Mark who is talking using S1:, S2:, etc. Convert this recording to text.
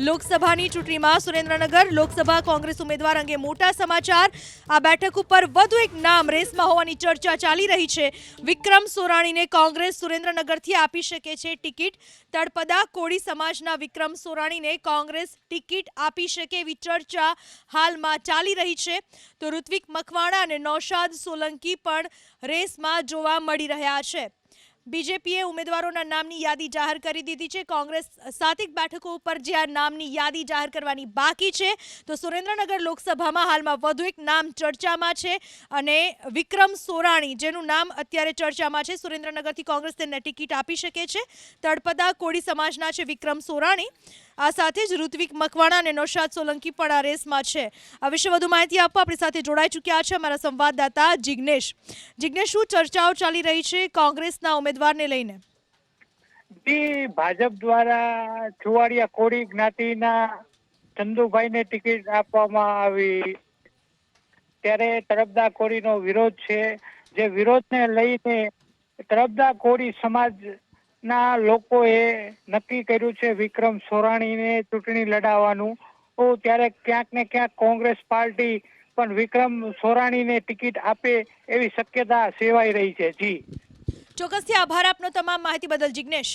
S1: લોકસભાની ચૂંટણીમાં સુરેન્દ્રનગર, લોકસભા કોંગ્રેસ ઉમેદવાર અંગે મોટા સમાચાર. આ બેઠક ઉપર વધુ એક નામ રેસમાં હોવાની ચર્ચા ચાલી રહી છે. વિક્રમ સોરાણીને કોંગ્રેસ સુરેન્દ્રનગરથી આપી શકે છે ટિકિટ. તળપદા કોળી સમાજના વિક્રમ સોરાણીને કોંગ્રેસ ટિકિટ આપી શકે એવી ચર્ચા હાલમાં ચાલી રહી છે. તો ઋત્વિક મકવાણા અને નૌશાદ સોલંકી પણ રેસમાં જોવા મળી રહ્યા છે. બીજેપીએ ઉમેદવારોના નામની યાદી જાહેર કરી દીધી છે. કોંગ્રેસ સાતિક બેઠકો ઉપર જે આ નામની યાદી જાહેર કરવાની બાકી છે. તો સુરેન્દ્રનગર લોકસભામાં હાલમાં વધુ એક નામ ચર્ચામાં છે અને વિક્રમ સોરાણી, જેનું નામ અત્યારે ચર્ચામાં છે, સુરેન્દ્રનગરથી કોંગ્રેસ તેને ટિકિટ આપી શકે છે. તળપદા કોળી સમાજના છે વિક્રમ સોરાણી. આ સાથે જ ઋત્વિક મકવાણા અને નૌશાદ સોલંકી પણ આ રેસમાં છે. આ વિશે વધુ માહિતી આપવા આપણી સાથે જોડાઈ ચૂક્યા છે અમારા સંવાદદાતા જિગ્નેશ. જિગ્નેશ, શું ચર્ચાઓ ચાલી રહી છે? કોંગ્રેસના ઉમેદવારને લઈને?
S2: ભાજપ દ્વારા ચુવાડિયા કોળી જ્ઞાતિના ચંદુભાઈને ટિકિટ આપવામાં આવી. ત્યારે તરફદા કોળીનો વિરોધ છે. જે વિરોધને લઈને તરફદા કોળી સમાજના લોકોએ નક્કી કર્યું છે વિક્રમ સોરાણીને ચૂંટણી લડાવવાનું. ત્યારે ક્યાંક ને ક્યાંક કોંગ્રેસ પાર્ટી પણ વિક્રમ સોરાણીને ટિકિટ આપે એવી શક્યતા સેવાઈ રહી છે. જી.
S1: ચોક્કસથી આભાર આપનો તમામ માહિતી બદલ જિગ્નેશ.